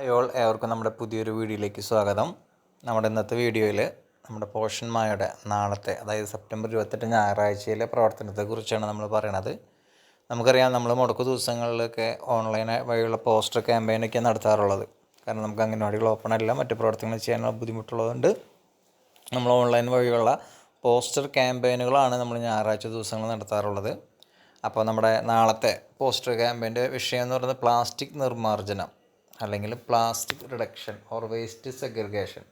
അയോൾ ഏവർക്കും നമ്മുടെ പുതിയൊരു വീഡിയോയിലേക്ക് സ്വാഗതം. നമ്മുടെ ഇന്നത്തെ വീഡിയോയിൽ നമ്മുടെ പോഷൻ മായയുടെ നാളത്തെ അതായത് സെപ്റ്റംബർ ഇരുപത്തെട്ട് ഞായറാഴ്ചയിലെ പ്രവർത്തനത്തെക്കുറിച്ചാണ് നമ്മൾ പറയണത്. നമുക്കറിയാം നമ്മൾ മുടക്കു ദിവസങ്ങളിലൊക്കെ ഓൺലൈൻ വഴിയുള്ള പോസ്റ്റർ ക്യാമ്പയിനൊക്കെ നടത്താറുള്ളത്. കാരണം നമുക്ക് അംഗൻവാടികൾ ഓപ്പൺ അല്ല മറ്റു പ്രവർത്തനങ്ങൾ ചെയ്യാനുള്ള ബുദ്ധിമുട്ടുള്ളതുകൊണ്ട് നമ്മൾ ഓൺലൈൻ വഴിയുള്ള പോസ്റ്റർ ക്യാമ്പയിനുകളാണ് നമ്മൾ ഞായറാഴ്ച ദിവസങ്ങൾ നടത്താറുള്ളത്. അപ്പോൾ നമ്മുടെ നാളത്തെ പോസ്റ്റർ ക്യാമ്പയിന്റെ വിഷയം എന്ന് പറയുന്നത് പ്ലാസ്റ്റിക് നിർമ്മാർജനം. അല്ലെങ്കിൽ plastic reduction or waste segregation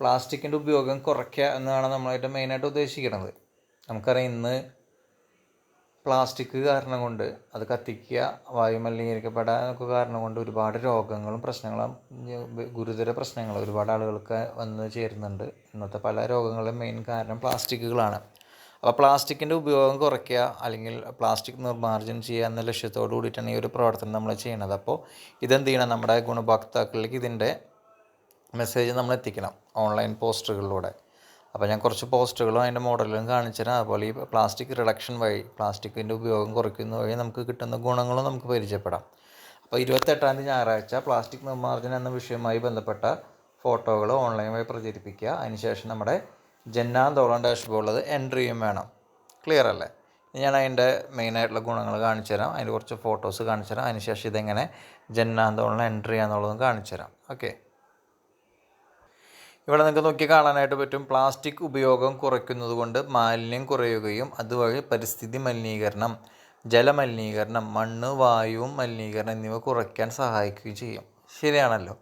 പ്ലാസ്റ്റിക്കിന്റെ ഉപയോഗം കുറയ്ക്കുക എന്നാണ് നമ്മളായിട്ട് മെയിനായിട്ട് ഉദ്ദേശിക്കുന്നത്. നമുക്കറിയാം ഇന്ന് പ്ലാസ്റ്റിക് കാരണം കൊണ്ട് അത് കത്തിക്കുക വായുമലിനീകരിക്കപ്പെടാനൊക്കെ കാരണം കൊണ്ട് ഒരുപാട് രോഗങ്ങളും പ്രശ്നങ്ങളും ഗുരുതര പ്രശ്നങ്ങളും ഒരുപാട് ആളുകൾക്ക് വന്ന് ചേരുന്നുണ്ട്. ഇന്നത്തെ പല രോഗങ്ങളും മെയിൻ കാരണം പ്ലാസ്റ്റിക്കുകളാണ് അപ്പോൾ പ്ലാസ്റ്റിക്കിന്റെ ഉപയോഗം കുറയ്ക്കുക അല്ലെങ്കിൽ പ്ലാസ്റ്റിക് നിർമ്മാർജനം ചെയ്യുക എന്ന ലക്ഷ്യത്തോടു കൂടിയിട്ടാണ് ഈ ഒരു പ്രവർത്തനം നമ്മൾ ചെയ്യുന്നത്. അപ്പോൾ ഇതെന്ത് ചെയ്യണം? നമ്മുടെ ഗുണഭോക്താക്കളിലേക്ക് ഇതിന്റെ മെസ്സേജ് നമ്മൾ എത്തിക്കണം ഓൺലൈൻ പോസ്റ്ററുകളിലൂടെ അപ്പോൾ ഞാൻ കുറച്ച് പോസ്റ്ററുകളും അതിന്റെ മോഡലുകളും കാണിച്ചു തരാം അതുപോലെ ഈ പ്ലാസ്റ്റിക് റിഡക്ഷൻ വഴി പ്ലാസ്റ്റിക്കിന്റെ ഉപയോഗം കുറയ്ക്കുന്ന വഴി നമുക്ക് കിട്ടുന്ന ഗുണങ്ങളും നമുക്ക് പരിചയപ്പെടാം. അപ്പോൾ ഇരുപത്തെട്ടാം തീയതി ഞായറാഴ്ച പ്ലാസ്റ്റിക് നിർമ്മാർജനം എന്ന വിഷയവുമായി ബന്ധപ്പെട്ട ഫോട്ടോകൾ ഓൺലൈൻ വഴി പ്രചരിപ്പിക്കുക. അതിനുശേഷം നമ്മുടെ ജന്നാന്തോളം ഉള്ളത് എൻട്രിയും വേണം. ക്ലിയർ അല്ലേ? ഞാൻ അതിന്റെ മെയിനായിട്ടുള്ള ഗുണങ്ങൾ കാണിച്ചു തരാം. അതിന്റെ കുറച്ച് ഫോട്ടോസ് കാണിച്ചു തരാം. അതിനുശേഷം ഇതെങ്ങനെ ജന്നാന്തോളം എൻട്രി ചെയ്യാന്നുള്ളതും കാണിച്ചു തരാം. ഓക്കെ ഇവിടെ നിങ്ങൾക്ക് നോക്കി കാണാനായിട്ട് പറ്റും. പ്ലാസ്റ്റിക് ഉപയോഗം കുറയ്ക്കുന്നത് കൊണ്ട് മാലിന്യം കുറയുകയും അതുവഴി പരിസ്ഥിതി മലിനീകരണം ജലമലിനീകരണം മണ്ണ് വായുവും മലിനീകരണം എന്നിവ കുറയ്ക്കാൻ സഹായിക്കുകയും ചെയ്യും. ശരിയാണല്ലോ?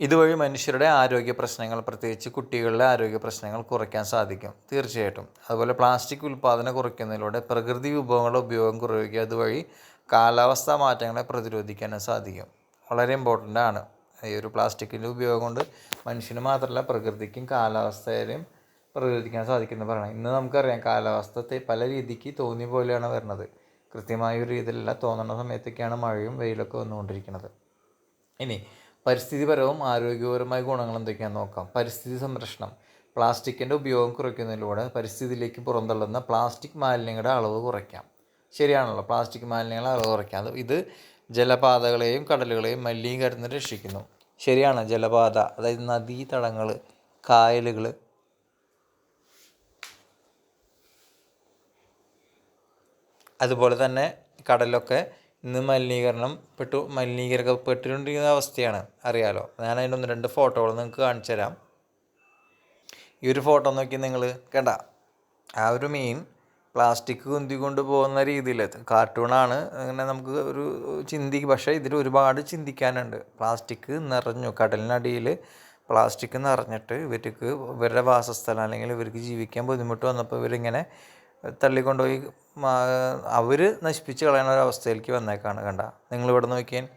ഇതുവഴി മനുഷ്യരുടെ ആരോഗ്യ പ്രശ്നങ്ങൾ പ്രത്യേകിച്ച് കുട്ടികളുടെ ആരോഗ്യ പ്രശ്നങ്ങൾ കുറയ്ക്കാൻ സാധിക്കും തീർച്ചയായിട്ടും. അതുപോലെ പ്ലാസ്റ്റിക് ഉൽപ്പാദനം കുറയ്ക്കുന്നതിലൂടെ പ്രകൃതി വിഭവങ്ങളുടെ ഉപയോഗം കുറയുകയും അതുവഴി കാലാവസ്ഥാ മാറ്റങ്ങളെ പ്രതിരോധിക്കാനും സാധിക്കും. വളരെ ഇമ്പോർട്ടന്റ് ആണ്. ഈ ഒരു പ്ലാസ്റ്റിക്കിന്റെ ഉപയോഗം കൊണ്ട് മനുഷ്യന് മാത്രമല്ല പ്രകൃതിക്കും കാലാവസ്ഥയിലും പ്രതിരോധിക്കാൻ സാധിക്കുന്നു പറയണം. ഇന്ന് നമുക്കറിയാം കാലാവസ്ഥ പല രീതിക്ക് തോന്നിയ പോലെയാണ് വരുന്നത്. കൃത്യമായ ഒരു രീതിയിലല്ല തോന്നുന്ന സമയത്തൊക്കെയാണ് മഴയും വെയിലൊക്കെ വന്നുകൊണ്ടിരിക്കുന്നത്. ഇനി പരിസ്ഥിതിപരവും ആരോഗ്യപരവുമായ ഗുണങ്ങൾ എന്തൊക്കെയാണെന്ന് നോക്കാം. പരിസ്ഥിതി സംരക്ഷണം. പ്ലാസ്റ്റിക്കിന്റെ ഉപയോഗം കുറയ്ക്കുന്നതിലൂടെ പരിസ്ഥിതിയിലേക്ക് പുറന്തള്ളുന്ന പ്ലാസ്റ്റിക് മാലിന്യങ്ങളുടെ അളവ് കുറയ്ക്കാം. ശരിയാണല്ലോ പ്ലാസ്റ്റിക് മാലിന്യങ്ങളുടെ അളവ് കുറയ്ക്കാം. ഇത് ജലപാതകളെയും കടലുകളെയും മലിനീകരണത്തിന് രക്ഷിക്കുന്നു. ശരിയാണ് ജലപാത അതായത് നദീതടങ്ങൾ കായലുകൾ അതുപോലെ തന്നെ കടലൊക്കെ ഇന്ന് മലിനീകരണം പെട്ടു മലിനീകരിക്കപ്പെട്ടുകൊണ്ടിരിക്കുന്ന അവസ്ഥയാണ്. അറിയാലോ? ഞാൻ അതിന്റെ ഒന്ന് രണ്ട് ഫോട്ടോകൾ നിങ്ങൾക്ക് കാണിച്ചു തരാം. ഈ ഒരു ഫോട്ടോ നോക്കി നിങ്ങൾ കണ്ട ആ ഒരു മീൻ പ്ലാസ്റ്റിക് കുന്തി കൊണ്ട് പോകുന്ന രീതിയിൽ കാർട്ടൂണാണ് അങ്ങനെ നമുക്ക് ഒരു ചിന്തി പക്ഷേ ഇതിൽ ഒരുപാട് ചിന്തിക്കാനുണ്ട്. പ്ലാസ്റ്റിക് നിറഞ്ഞു കടലിനടിയിൽ പ്ലാസ്റ്റിക് നിറഞ്ഞിട്ട് ഇവർക്ക് ഇവരുടെ വാസസ്ഥലം അല്ലെങ്കിൽ ഇവർക്ക് ജീവിക്കാൻ ബുദ്ധിമുട്ട് വന്നപ്പോൾ ഇവരിങ്ങനെ തള്ളിക്കൊണ്ടുപോയി അവർ നശിപ്പിച്ച് കളയുന്ന ഒരു അവസ്ഥയിലേക്ക് വന്നേക്കാണ്. കണ്ട നിങ്ങളിവിടെ നോക്കിയാൽ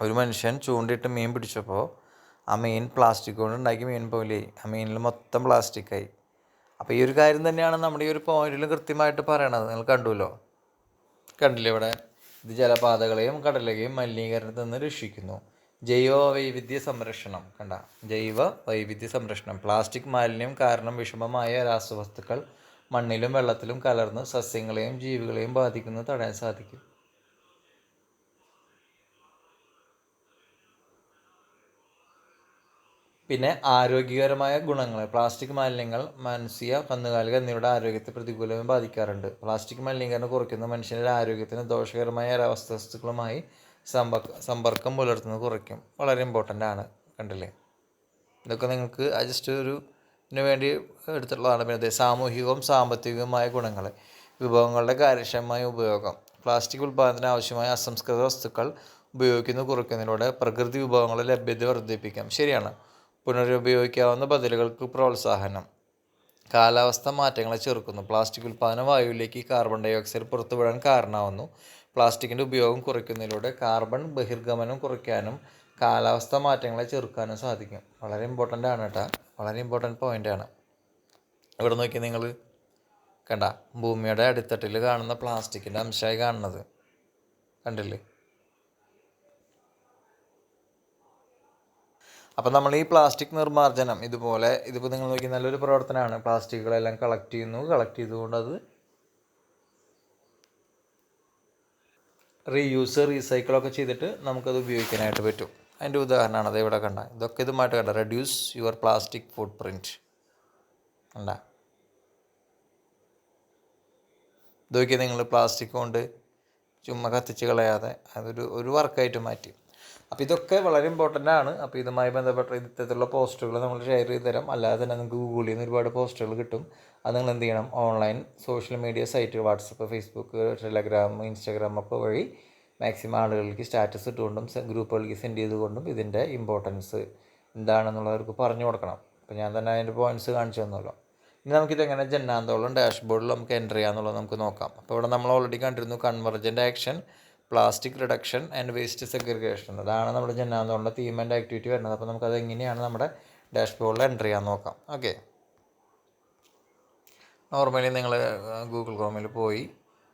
ഒരു മനുഷ്യൻ ചൂണ്ടിട്ട് മീൻ പിടിച്ചപ്പോൾ ആ മീൻ പ്ലാസ്റ്റിക് കൊണ്ട് ഉണ്ടാക്കി മീൻ പോലെ ആ മീനിൽ മൊത്തം പ്ലാസ്റ്റിക്കായി അപ്പോൾ ഈ ഒരു കാര്യം തന്നെയാണ് നമ്മുടെ ഈ ഒരു പോയിന്റിൽ കൃത്യമായിട്ട് പറയണത്. നിങ്ങൾ കണ്ടുല്ലോ? കണ്ടില്ലേ ഇവിടെ? ഇത് ജലപാതകളെയും കടലയെയും മലിനീകരണത്തിൽ നിന്ന് രക്ഷിക്കുന്നു. ജൈവ വൈവിധ്യ സംരക്ഷണം. കണ്ട ജൈവ വൈവിധ്യ സംരക്ഷണം. പ്ലാസ്റ്റിക് മാലിന്യം കാരണം വിഷമമായ രാസവസ്തുക്കൾ മണ്ണിലും വെള്ളത്തിലും കലർന്ന് സസ്യങ്ങളെയും ജീവികളെയും ബാധിക്കുന്നത് തടയാൻ സാധിക്കും. പിന്നെ ആരോഗ്യകരമായ ഗുണങ്ങൾ പ്ലാസ്റ്റിക് മാലിന്യങ്ങൾ മാനസിക കന്നുകാലിക എന്നിവയുടെ ആരോഗ്യത്തെ പ്രതികൂലമായി ബാധിക്കാറുണ്ട്. പ്ലാസ്റ്റിക് മലിനീകരണം കുറയ്ക്കുന്ന മനുഷ്യന്റെ ആരോഗ്യത്തിന് ദോഷകരമായ രാസവസ്തുക്കളുമായി സമ്പർക്ക സമ്പർക്കം പുലർത്തുന്നത് കുറയ്ക്കും. വളരെ ഇമ്പോർട്ടന്റ് ആണ്. കണ്ടില്ലേ? ഇതൊക്കെ നിങ്ങൾക്ക് ജസ്റ്റ് ഒരു വേണ്ടി എടുത്തിട്ടുള്ളതാണ്. പിന്നെ സാമൂഹികവും സാമ്പത്തികവുമായ ഗുണങ്ങൾ. വിഭവങ്ങളുടെ കാര്യക്ഷമമായ ഉപയോഗം. പ്ലാസ്റ്റിക് ഉൽപ്പാദനത്തിന് ആവശ്യമായ അസംസ്കൃത വസ്തുക്കൾ ഉപയോഗിക്കുന്നത് കുറയ്ക്കുന്നതിലൂടെ പ്രകൃതി വിഭവങ്ങളുടെ ലഭ്യത വർദ്ധിപ്പിക്കാം. ശരിയാണ്. പുനരുപയോഗിക്കാവുന്ന ബദലുകൾക്ക് പ്രോത്സാഹനം. കാലാവസ്ഥ മാറ്റങ്ങളെ ചെറുക്കുന്നു. പ്ലാസ്റ്റിക് ഉൽപ്പാദനം വായുവിലേക്ക് കാർബൺ ഡൈ ഓക്സൈഡ് പുറത്തുവിടാൻ കാരണമാവുന്നു. പ്ലാസ്റ്റിക്കിന്റെ ഉപയോഗം കുറയ്ക്കുന്നതിലൂടെ കാർബൺ ബഹിർഗമനം കുറയ്ക്കാനും കാലാവസ്ഥ മാറ്റങ്ങളെ ചെറുക്കാനും സാധിക്കും. വളരെ ഇമ്പോർട്ടന്റ് ആണ് കേട്ടോ. വളരെ ഇമ്പോർട്ടന്റ് പോയിന്റ് ആണ്. ഇവിടെ നോക്കി നിങ്ങൾ കണ്ട ഭൂമിയുടെ അടിത്തട്ടിൽ കാണുന്ന പ്ലാസ്റ്റിക്കിന്റെ അംശമായി കാണുന്നത്. കണ്ടില്ലേ? അപ്പം നമ്മൾ ഈ പ്ലാസ്റ്റിക് നിർമ്മാർജനം ഇതുപോലെ ഇതിപ്പോൾ നിങ്ങൾ നോക്കി നല്ലൊരു പ്രവർത്തനമാണ്. പ്ലാസ്റ്റിക്കുകളെല്ലാം കളക്ട് ചെയ്യുന്നു. കളക്ട് ചെയ്തുകൊണ്ട് അത് റീയൂസ് റീസൈക്കിളൊക്കെ ചെയ്തിട്ട് നമുക്കത് ഉപയോഗിക്കാനായിട്ട് പറ്റും. അതിന്റെ ഉദാഹരണമാണ് അത് ഇവിടെ കണ്ട. ഇതൊക്കെ ഇതുമായിട്ട് കണ്ട. Reduce your plastic footprint കണ്ട. ഇതൊക്കെ നിങ്ങൾ പ്ലാസ്റ്റിക് കൊണ്ട് ചുമ്മാ കത്തിച്ച് കളയാതെ അതൊരു ഒരു വർക്കായിട്ട് മാറ്റി. അപ്പോൾ ഇതൊക്കെ വളരെ ഇമ്പോർട്ടന്റ് ആണ്. അപ്പോൾ ഇതുമായി ബന്ധപ്പെട്ട ഇത്തരത്തിലുള്ള പോസ്റ്റുകൾ നമ്മൾ ഷെയർ ചെയ്ത് തരാം. അല്ലാതെ തന്നെ നിങ്ങൾക്ക് ഗൂഗിളിൽ നിന്ന് ഒരുപാട് പോസ്റ്റുകൾ കിട്ടും. അത് നിങ്ങൾ എന്ത് ചെയ്യണം? Online social media site WhatsApp Facebook Telegram Instagram ഒക്കെ വഴി മാക്സിമം ആളുകൾക്ക് സ്റ്റാറ്റസ് ഇട്ടുകൊണ്ടും ഗ്രൂപ്പുകൾക്ക് സെൻഡ് ചെയ്തുകൊണ്ടും ഇതിന്റെ ഇമ്പോർട്ടൻസ് എന്താണെന്നുള്ളവർക്ക് പറഞ്ഞു കൊടുക്കണം. അപ്പോൾ ഞാൻ തന്നെ അതിന്റെ പോയിന്റ്സ് കാണിച്ചു തന്നല്ലോ ഇനി നമുക്കിത് എങ്ങനെ ജന്നാന്തോളം ഡാഷ്ബോർഡിൽ നമുക്ക് എന്റർ ചെയ്യാമെന്നുള്ളത് നമുക്ക് നോക്കാം. അപ്പോൾ ഇവിടെ നമ്മൾ ഓൾറെഡി കണ്ടിരുന്നു convergent action plastic reduction and waste segregation അതാണ് നമ്മുടെ ജന്നാന്തോളിന്റെ തീം ആൻഡ് ആക്ടിവിറ്റി വരുന്നത്. അപ്പോൾ നമുക്കത് എങ്ങനെയാണ് നമ്മുടെ ഡാഷ്ബോർഡിൽ എന്റർ ചെയ്യാൻ നോക്കാം. ഓക്കെ നോർമലി നിങ്ങൾ ഗൂഗിൾ ക്രോമിൽ പോയി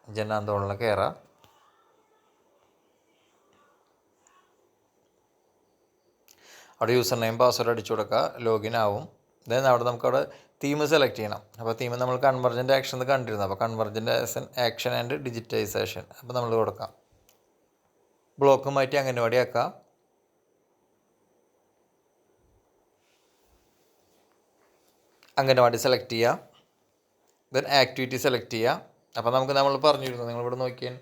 ജന്നാന്തോളിൽ കയറാം അവിടെ യൂസർ നെയിം പാസ്വേഡ് അടിച്ചു കൊടുക്കുക ലോഗിൻ ആവും. ദെൻ അവിടെ നമുക്കവിടെ തീം സെലക്ട് ചെയ്യണം. അപ്പോൾ തീം നമ്മൾ കൺവെർജന്റ് ആക്ഷൻ എന്ന് കണ്ടിരുന്നു. അപ്പോൾ കൺവെർജന്റ് ആക്ഷൻ ആൻഡ് ഡിജിറ്റൈസേഷൻ അപ്പോൾ നമ്മൾ കൊടുക്കാം. ബ്ലോക്ക് മാറ്റി അംഗൻവാടി ആക്കാം അംഗൻവാടി സെലക്ട് ചെയ്യുക. ദെൻ ആക്ടിവിറ്റി സെലക്ട് ചെയ്യുക. അപ്പോൾ നമുക്ക് നമ്മൾ പറഞ്ഞിരുന്നു നിങ്ങളിവിടെ നോക്കിയാൽ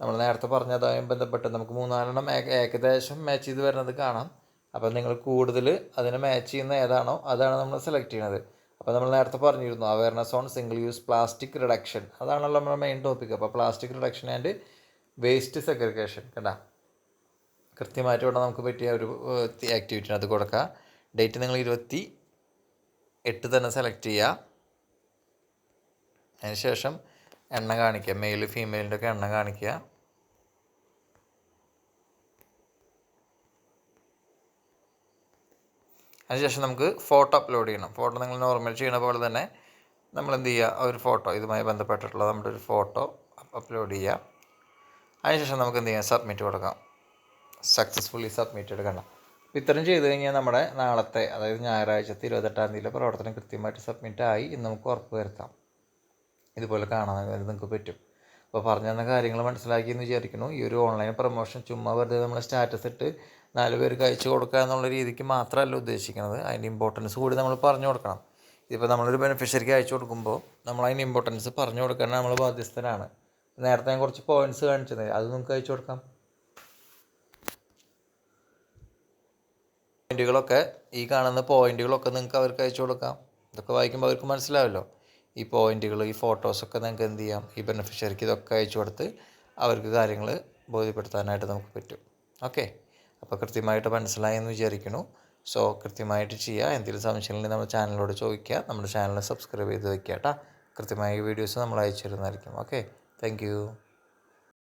നമ്മൾ നേരത്തെ പറഞ്ഞതായും ബന്ധപ്പെട്ട് നമുക്ക് മൂന്നാലെണ്ണം ഏകദേശം മാച്ച് ചെയ്ത് വരുന്നത് കാണാം. അപ്പോൾ നിങ്ങൾ കൂടുതൽ അതിനെ മാച്ച് ചെയ്യുന്ന ഏതാണോ അതാണ് നമ്മൾ സെലക്ട് ചെയ്യുന്നത് അപ്പോൾ നമ്മൾ നേരത്തെ പറഞ്ഞിരുന്നു awareness on single use plastic reduction അതാണല്ലോ നമ്മുടെ മെയിൻ ടോപ്പിക് അപ്പോൾ plastic reduction and waste segregation കേട്ടാ കൃത്യമായിട്ട് ഇവിടെ നമുക്ക് പറ്റിയ ഒരു ആക്ടിവിറ്റി അത് കൊടുക്കുക ഡേറ്റ് നിങ്ങൾ ഇരുപത്തി എട്ട് തന്നെ സെലക്ട് ചെയ്യുക അതിനുശേഷം എണ്ണ കാണിക്കുക. മെയിൽ ഫീമെയിലിന്റെ ഒക്കെ എണ്ണ കാണിക്കുക. അതിനുശേഷം നമുക്ക് ഫോട്ടോ അപ്ലോഡ് ചെയ്യണം. ഫോട്ടോ നിങ്ങൾ നോർമൽ ചെയ്യണ പോലെ തന്നെ നമ്മൾ എന്ത് ചെയ്യുക? ഒരു ഫോട്ടോ ഇതുമായി ബന്ധപ്പെട്ടിട്ടുള്ള നമ്മുടെ ഒരു ഫോട്ടോ അപ്ലോഡ് ചെയ്യുക. അതിനുശേഷം നമുക്ക് എന്ത് ചെയ്യാം? സബ്മിറ്റ് കൊടുക്കാം. സക്സസ്ഫുള്ളി സബ്മിറ്റ് എടുക്കണം ഇത്രയും ചെയ്ത് കഴിഞ്ഞാൽ നമ്മുടെ നാളത്തെ അതായത് ഞായറാഴ്ചത്തെ ഇരുപത്തെട്ടാം തീയതിയിലെ പ്രവർത്തനം കൃത്യമായിട്ട് സബ്മിറ്റ് ആയി എന്ന് നമുക്ക് ഉറപ്പ് വരുത്താം. ഇതുപോലെ കാണാൻ നിങ്ങൾക്ക് പറ്റും. അപ്പോൾ പറഞ്ഞു തന്ന കാര്യങ്ങൾ മനസ്സിലാക്കിയെന്ന് വിചാരിക്കുന്നു. ഈ ഒരു ഓൺലൈൻ പ്രൊമോഷൻ ചുമ്മാ വെറുതെ നമ്മൾ സ്റ്റാറ്റസ് ഇട്ട് നാല് പേർക്ക് അയച്ചു കൊടുക്കുക എന്നുള്ള രീതിക്ക് മാത്രമല്ല ഉദ്ദേശിക്കുന്നത്. അതിന്റെ ഇമ്പോർട്ടൻസ് കൂടി നമ്മൾ പറഞ്ഞു കൊടുക്കണം. ഇതിപ്പോൾ നമ്മളൊരു ബെനിഫിഷ്യറിക്ക് അയച്ചു കൊടുക്കുമ്പോൾ നമ്മൾ അതിന്റെ ഇമ്പോർട്ടൻസ് പറഞ്ഞു കൊടുക്കാൻ നമ്മൾ ബാധ്യസ്ഥരാണ്. നേരത്തെ ഞാൻ കുറച്ച് പോയിന്റ്സ് കാണിച്ചത്. അത് നമുക്ക് അയച്ചു കൊടുക്കാം. പോയിന്റുകളൊക്കെ ഈ കാണുന്ന പോയിന്റുകളൊക്കെ നിങ്ങൾക്ക് അവർക്ക് അയച്ചു കൊടുക്കാം. ഇതൊക്കെ വായിക്കുമ്പോൾ അവർക്ക് മനസ്സിലാവല്ലോ. ഈ പോയിന്റുകൾ ഈ ഫോട്ടോസൊക്കെ നിങ്ങൾക്ക് എന്ത് ചെയ്യാം? ഈ ബെനിഫിഷ്യറിക്ക് ഇതൊക്കെ അയച്ചു കൊടുത്ത് അവർക്ക് കാര്യങ്ങൾ ബോധ്യപ്പെടുത്താനായിട്ട് നമുക്ക് പറ്റും. ഓക്കെ അപ്പോൾ കൃത്യമായിട്ട് മനസ്സിലായി എന്ന് വിചാരിക്കുന്നു. സോ കൃത്യമായിട്ട് ചെയ്യുക എന്തെങ്കിലും സംശയമുണ്ടെങ്കിൽ നമ്മുടെ ചാനലിനോട് ചോദിക്കുക നമ്മുടെ ചാനൽ സബ്സ്ക്രൈബ് ചെയ്ത് വെക്കുക കേട്ടോ കൃത്യമായ വീഡിയോസ് നമ്മൾ അയച്ചു തരുന്നതായിരിക്കും. Okay thank